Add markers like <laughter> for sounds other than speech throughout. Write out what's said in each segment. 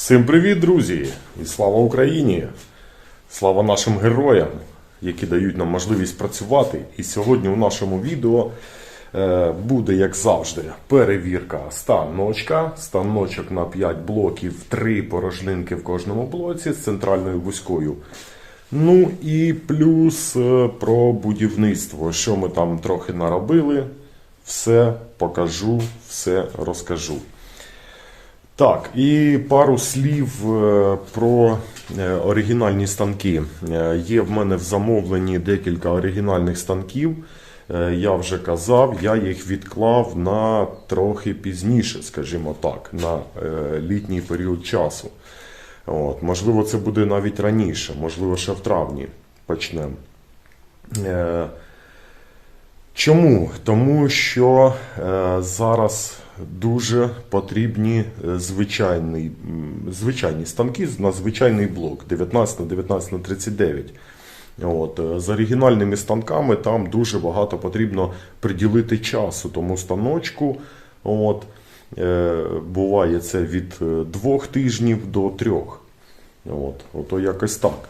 Всім привіт, друзі! І слава Україні! Слава нашим героям, які дають нам можливість працювати. І сьогодні у нашому відео е, буде, як завжди, перевірка станочка. Станочок на 5 блоків, 3 порожнинки в кожному блоці з центральною вузькою. Ну і плюс е, про будівництво. Що ми там трохи наробили, все покажу, все розкажу. Так, і пару слів е, про е, оригінальні станки. Е, Є в мене в замовленні декілька оригінальних станків. Я вже казав, я їх відклав на трохи пізніше, скажімо так, на літній період часу. От, можливо, це буде навіть раніше, можливо, ще в травні почнемо. Чому? Тому що зараз дуже потрібні е, звичайні, звичайні станки на звичайний блок 19 на 19 на 39. От, е, з оригінальними станками там дуже багато потрібно приділити часу тому станочку. От, е, буває це від е, двох тижнів до трьох. От, ото якось так.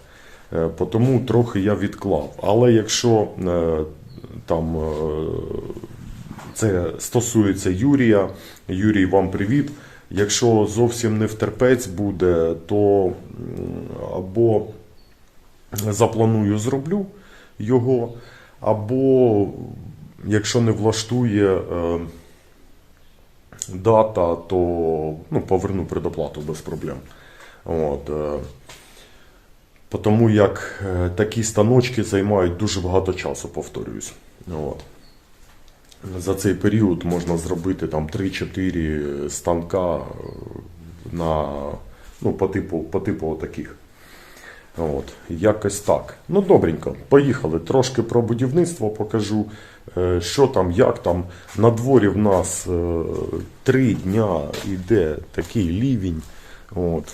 Е, Тому трохи я відклав. Але якщо е, там е, це стосується Юрія, Юрій, вам привіт. Якщо зовсім не втерпець буде, то або запланую, зроблю його, або якщо не влаштує е, дата, то ну, поверну предоплату без проблем. От, е, Тому як е, такі станочки займають дуже багато часу, повторююсь. От. За цей період можна зробити там 3-4 станка е, на, ну, по типу, по типу таких. От, якось так. Ну, добренько, поїхали. Трошки про будівництво покажу, е, що там, як там. На дворі в нас е, три дня йде такий лівень. От.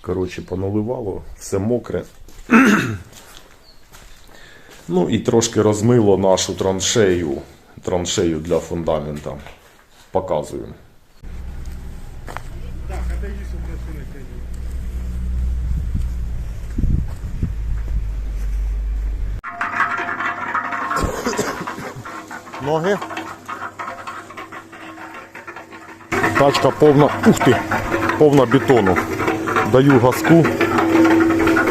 Коротше, поналивало, все мокре. <clears throat> ну і трошки розмило нашу траншею, траншею для фундамента. Показую. Так, машины, конечно. Ноги. Тачка повна. Ух ти! Повна бетону. Даю газку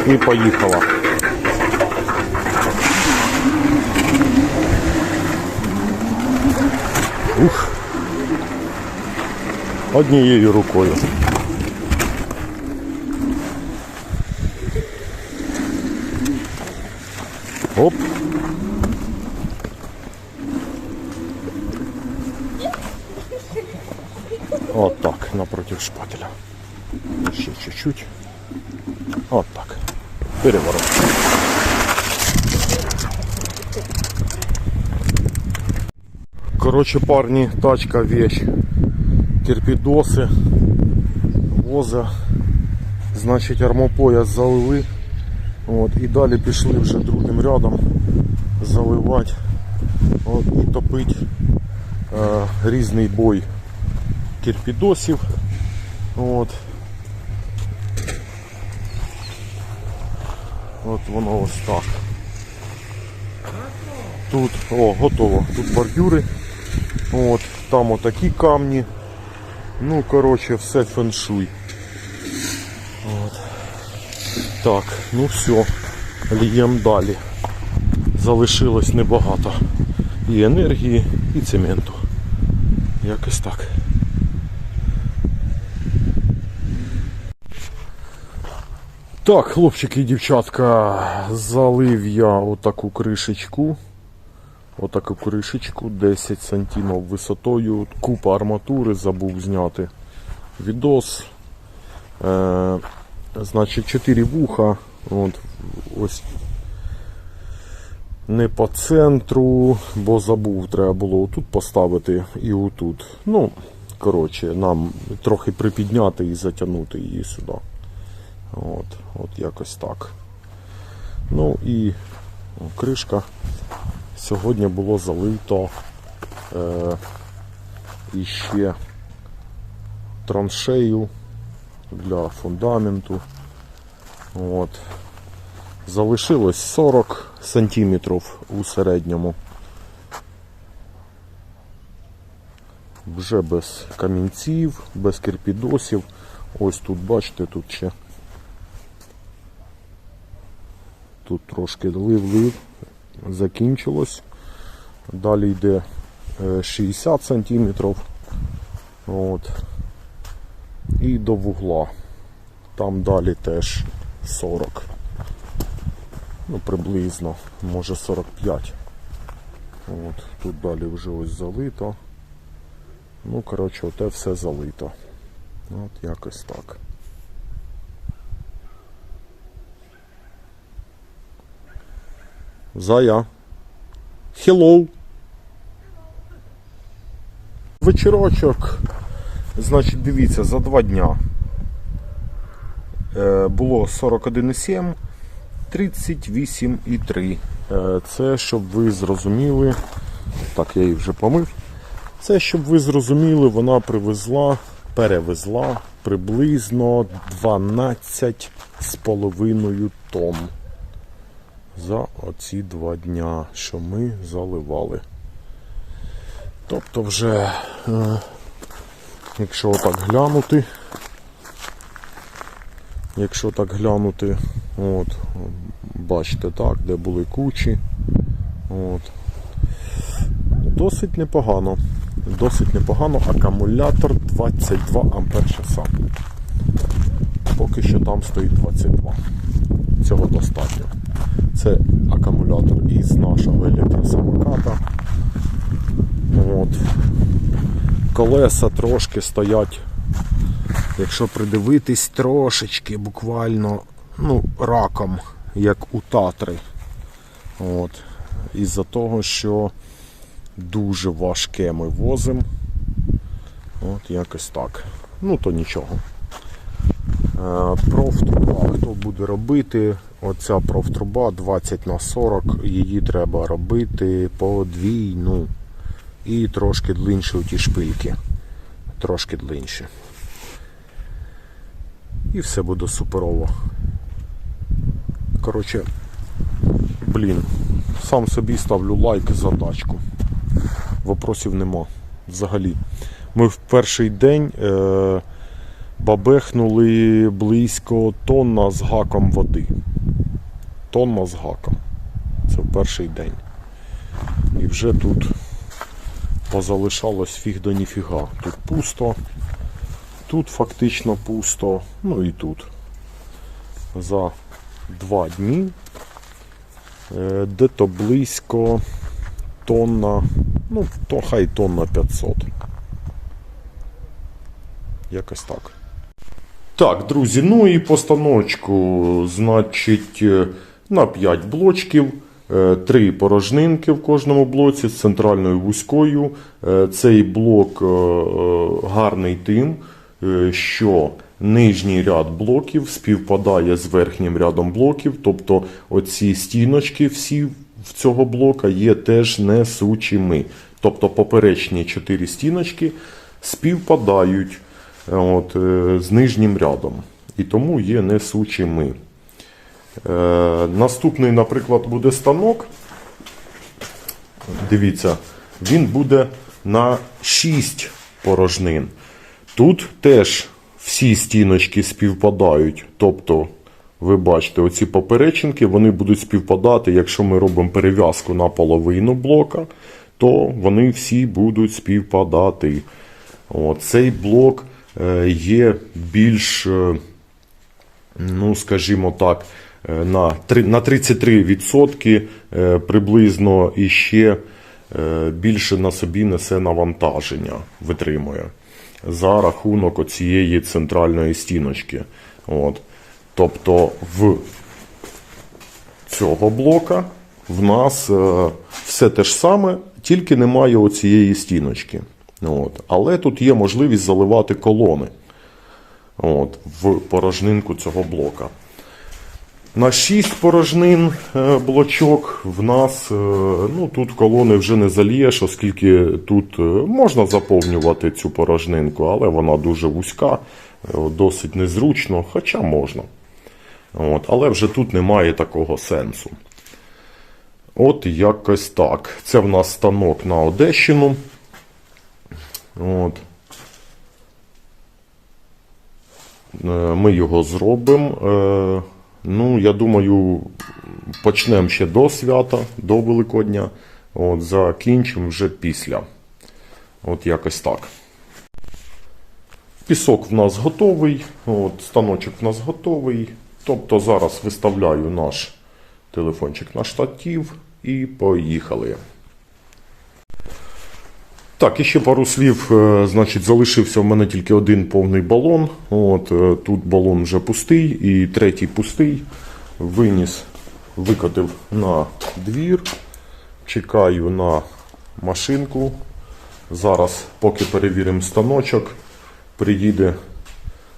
і поїхала. Ух. Однією рукою. Оп. Вот так, напротив шпателя. Еще чуть-чуть. Вот так. Переворот. Короче, парни, тачка вещь. Кирпидосы. Воза. Значить, армопояс залили. От, і далі пішли вже другим рядом заливати от, і топити е, різний бой кірпідосів. От. От воно ось так. Тут, о, готово. Тут бордюри. От, там отакі камні. Ну, коротше, все феншуй. От. Так, ну все. Лієм далі. Залишилось небагато. І енергії, і цементу. Якось так. Так, хлопчики і дівчатка, залив я отаку кришечку. Отаку кришечку 10 сантимів висотою. Купа арматури забув зняти. Відос. Е, значить, 4 вуха. От, ось не по центру, бо забув, треба було отут поставити і отут. Ну, коротше, нам трохи припідняти і затягнути її сюди. От, от якось так. Ну і кришка. Сьогодні було залито е, іще траншею для фундаменту. От. Залишилось 40 сантиметрів у середньому. Вже без камінців, без кирпідосів. Ось тут, бачите, тут ще. Тут трошки лив-лив, закінчилось. Далі йде е, 60 сантиметрів. От. І до вугла. Там далі теж 40. Ну, приблизно, може 45. От, тут далі вже ось залито. Ну, коротше, оте все залито. От якось так. Зая. Hello. Вечірочок. Значить, дивіться, за два дня е, було 41,7, 38,3. Е, Це щоб ви зрозуміли. Так, я її вже помив. Це щоб ви зрозуміли, вона привезла, перевезла приблизно 12,5 тонн за оці два дня, що ми заливали. Тобто вже, е, якщо так глянути, якщо так глянути, от, бачите так, де були кучі. От. Досить непогано. Досить непогано. Акумулятор 22 ампер часа. Поки що там стоїть 22. Цього достатньо. Це акумулятор із нашого електросамоката. От. Колеса трошки стоять, якщо придивитись трошечки, буквально ну, раком, як у Татри. От. Із-за того, що дуже важке ми возимо. От якось так. Ну то нічого. Е, Профтруба, хто буде робити? Оця профтруба 20 на 40, її треба робити подвійну. І трошки длинше у ті шпильки. Трошки длинше. І все буде суперово. Коротше, блін, сам собі ставлю лайк за тачку. Вопросів нема. Взагалі. Ми в перший день е, бабехнули близько тонна з гаком води. Тонна з гаком. Це в перший день. І вже тут позалишалось фіг до ніфіга. Тут пусто, тут фактично пусто, ну і тут. За два дні е, де-то близько тонна, ну, то хай тонна 500. Якось так. Так, друзі, ну і постановочку, значить, е, на 5 блочків, 3 порожнинки в кожному блоці з центральною вузькою. Е, Цей блок е, е, гарний тим, е, що нижній ряд блоків співпадає з верхнім рядом блоків, тобто оці стіночки всі в цього блока є теж несучими. Тобто поперечні 4 стіночки співпадають е, от, е, з нижнім рядом. І тому є несучими. Е, наступний, наприклад, буде станок. Дивіться, він буде на 6 порожнин. Тут теж всі стіночки співпадають. Тобто, ви бачите, оці поперечинки вони будуть співпадати. Якщо ми робимо перев'язку на половину блока, то вони всі будуть співпадати. О, цей блок є більш, е, ну скажімо так, е, на 33% е, приблизно і ще е, більше на собі несе навантаження, витримує за рахунок оцієї центральної стіночки. От. Тобто в цього блока в нас е, все те ж саме, тільки немає оцієї стіночки. От. Але тут є можливість заливати колони от, в порожнинку цього блока. На 6 порожнин е, блочок в нас, е, ну тут колони вже не залієш, оскільки тут е, можна заповнювати цю порожнинку, але вона дуже вузька. Досить незручно, хоча можна. От, але вже тут немає такого сенсу. От якось так. Це в нас станок на Одещину. От. Е, Ми його зробимо. Е, Ну, я думаю, почнемо ще до свята, до Великодня. От, закінчимо вже після. От якось так. Пісок в нас готовий, от, станочок в нас готовий. Тобто зараз виставляю наш телефончик на штатів і поїхали. Так, і ще пару слів. Е, Значить, залишився в мене тільки один повний балон. От, е, тут балон вже пустий, і третій пустий. Виніс, викотив на двір. Чекаю на машинку. Зараз, поки перевіримо станочок, приїде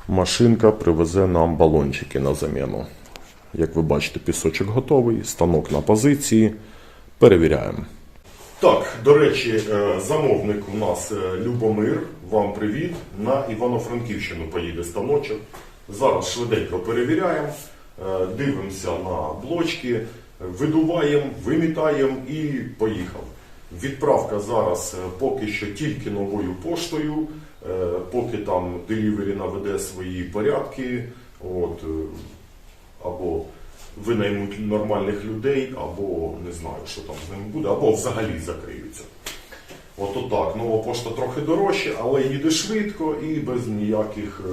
машинка, привезе нам балончики на заміну. Як ви бачите, пісочок готовий, станок на позиції. Перевіряємо. Так, до речі, е, замовник у нас е, Любомир. Вам привіт. На Івано-Франківщину поїде станочок. Зараз швиденько перевіряємо, е, дивимося на блочки, видуваємо, вимітаємо і поїхав. Відправка зараз поки що тільки новою поштою, поки там делівері наведе свої порядки. От, або винаймуть нормальних людей, або не знаю, що там з ними буде, або взагалі закриються. От отак. Нова пошта трохи дорожча, але їде швидко і без ніяких е,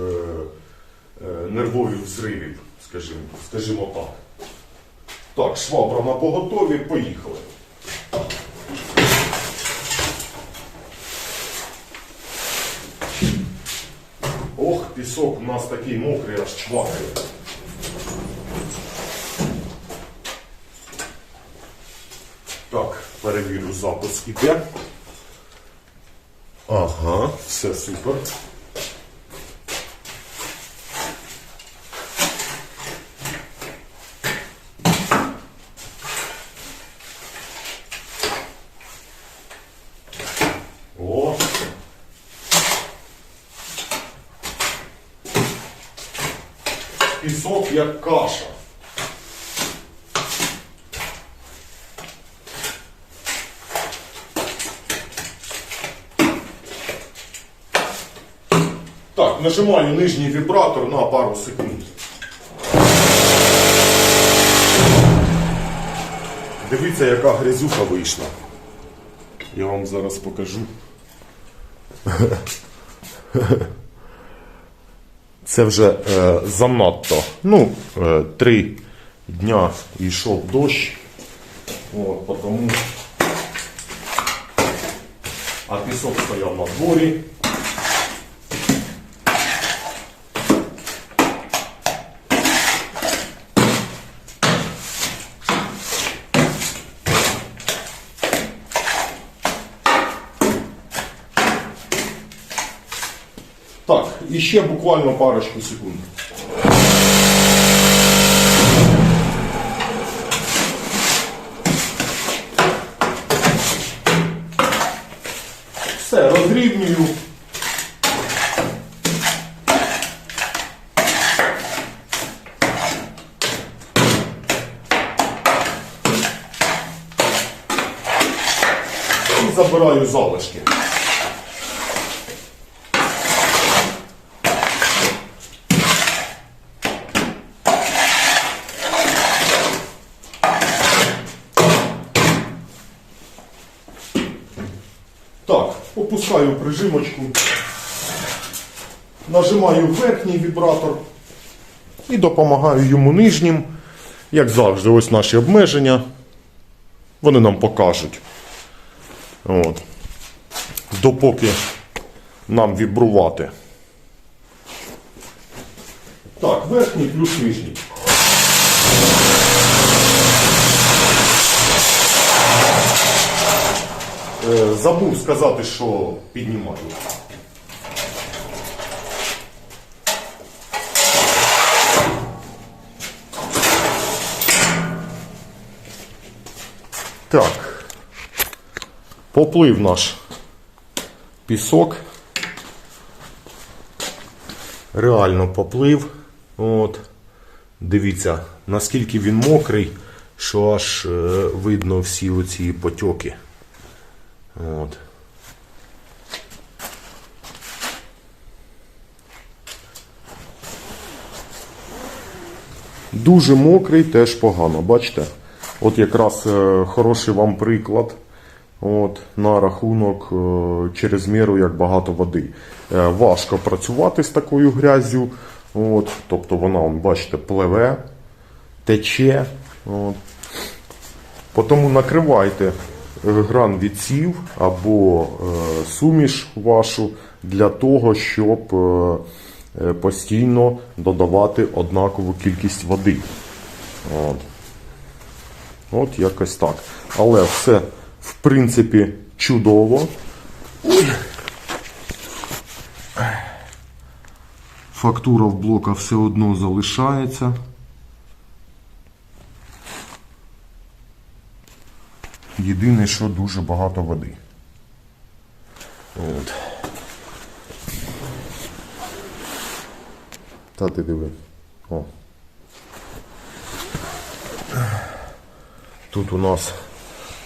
е, нервових зривів, скажімо, скажімо так. Так, швабра на поготові, поїхали. Ох, пісок у нас такий мокрий, аж чвакає. Так, перевірю запис іде. Ага, все супер. О. Пісок як каша. Так, нажимаю нижній вібратор на пару секунд. Дивіться, яка грязюка вийшла. Я вам зараз покажу. <laughs> Це вже е, занадто. Ну, е, три дня йшов дощ. От, тому... А пісок стояв на дворі. Так, і буквально парочку секунд. Все, розрівнюю. І забираю залишки. Так, опускаю прижимочку, нажимаю верхній вібратор і допомагаю йому нижнім. Як завжди, ось наші обмеження. Вони нам покажуть. От. Допоки нам вібрувати. Так, верхній плюс нижній. Забув сказати, що піднімаю. Так. Поплив наш пісок. реально поплив. От. Дивіться, наскільки він мокрий, що аж е, видно всі оці потьоки. От. Дуже мокрий, теж погано, бачите? От якраз е, хороший вам приклад от, на рахунок е, через міру, як багато води. Е, важко працювати з такою грязю. От, тобто вона, он, бачите, пливе, тече. От. Потому накривайте гран відсів або е, суміш вашу для того, щоб е, е, постійно додавати однакову кількість води. От. От якось так. Але все, в принципі, чудово. Фактура в блока все одно залишається. Єдине, що дуже багато води. От. Та ти диви. О. Тут у нас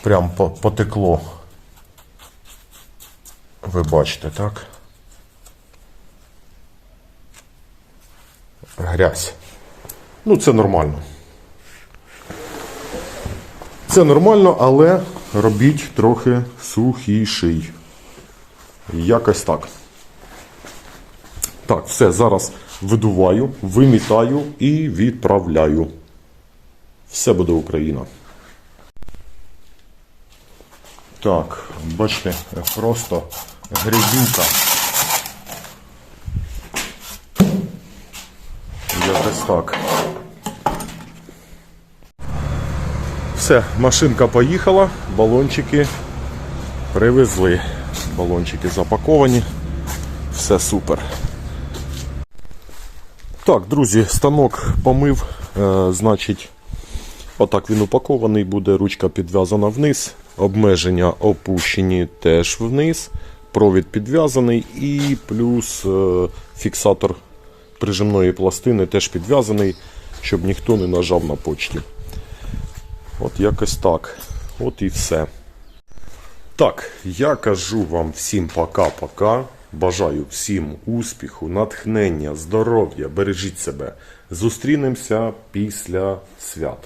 прям потекло. Ви бачите, так? Грязь. Ну, це нормально. Це нормально, але робіть трохи сухіший. Якось так. Так, все, зараз видуваю, вимітаю і відправляю. Все буде Україна. Так, бачите, просто грязюка. Якось так. Все, машинка поїхала, балончики привезли. Балончики запаковані. Все супер. Так, друзі, станок помив, е, значить, отак він упакований, буде ручка підв'язана вниз, обмеження опущені теж вниз, провід підв'язаний і плюс е, фіксатор прижимної пластини теж підв'язаний, щоб ніхто не нажав на почті. От якось так. От і все. Так, я кажу вам всім пока-пока. Бажаю всім успіху, натхнення, здоров'я, бережіть себе. Зустрінемося після свят.